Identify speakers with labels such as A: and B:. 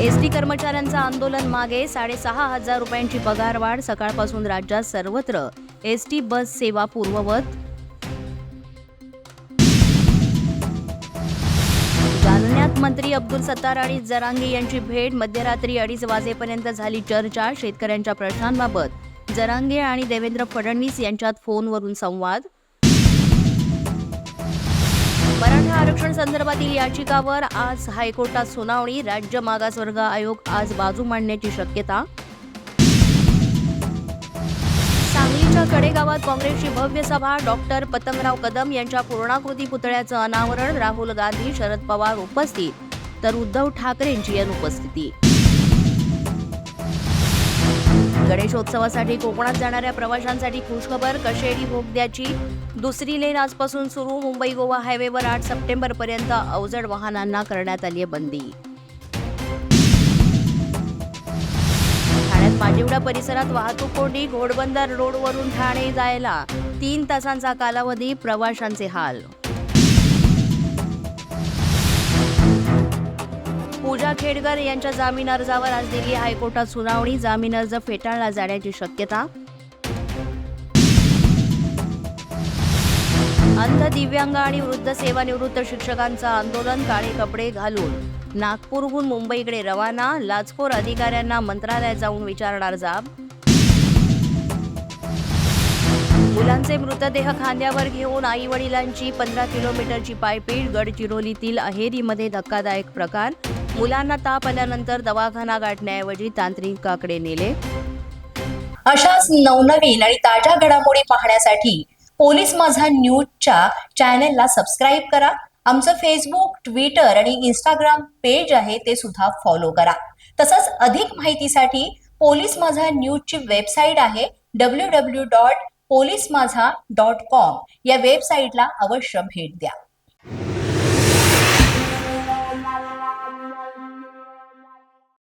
A: शेतकऱ्यांचं आंदोलन मागे साडेसहा हजार रुपयांची पगारवाढ सकाळपासून राज्यात सर्वत्र. एस टी बस सेवा पूर्ववत. जालन्यात मंत्री अब्दुल सत्तार आणि जरांगे यांची भेट मध्यरात्री अडीच वाजेपर्यंत झाली चर्चा शेतकऱ्यांच्या प्रश्नांबाबत. जरांगे आणि देवेंद्र फडणवीस यांच्यात फोनवरून संवाद. मराठा आरक्षण संदर्भातील याचिकावर आज हायकोर्टात सुनावणी. राज्य मागासवर्ग आयोग आज बाजू मांडण्याची शक्यता. सांगलीच्या कडेगावात काँग्रेसची भव्य सभा. डॉक्टर पतंगराव कदम यांच्या पूर्णाकृती पुतळ्याचं अनावरण. राहुल गांधी शरद पवार उपस्थित. तर उद्धव ठाकरेंची अनुपस्थिती. गणेशोत्सवासाठी कोकणात जाणाऱ्या प्रवाशांसाठी खुशखबर कशेडी बोगद्याची दुसरी लेन आजपासून सुरू. मुंबई गोवा हायवेवर आठ सप्टेंबर पर्यंत अवजड वाहनांना करण्यात आली आहे बंदी. ठाण्यात माजिवडा परिसरात वाहतूक कोंडी घोडबंदर रोडवरून ठाणे जायला तीन तासांचा कालावधी प्रवाशांचे हाल पूजा खेडकर यांच्या जामीन अर्जावर आज दिल्ली हायकोर्टात सुनावणी. जामीन अर्ज फेटाळला जाण्याची शक्यता. अंध दिव्यांग आणि वृद्ध सेवानिवृत्त शिक्षकांचं आंदोलन काळे कपडे घालून. नागपूरहून मुंबईकडे रवाना लाचखोर अधिकाऱ्यांना मंत्रालयात जाऊन विचारणार जाब. मुलांचे मृतदेह खांद्यावर घेऊन आई वडिलांची पंधरा किलोमीटरची पायपीट गडचिरोलीतील अहेरीमध्ये धक्कादायक प्रकार. मुलांना ताप आल्यानंतर दवाखाना गाठण्याऐवजी तांत्रिकाकडे नेले.
B: अशाच नवनवीन आणि ताज्या घडामोडी पाहण्यासाठी पोलीस माझा न्यूजच्या चॅनेलला सबस्क्राईब करा. आमचं फेसबुक ट्विटर आणि इंस्टाग्राम पेज आहे ते सुद्धा फॉलो करा. तसंच अधिक माहितीसाठी पोलीस माझा न्यूजची वेबसाईट आहे W W dot police Majha dot com या वेबसाईटला अवश्य भेट द्या.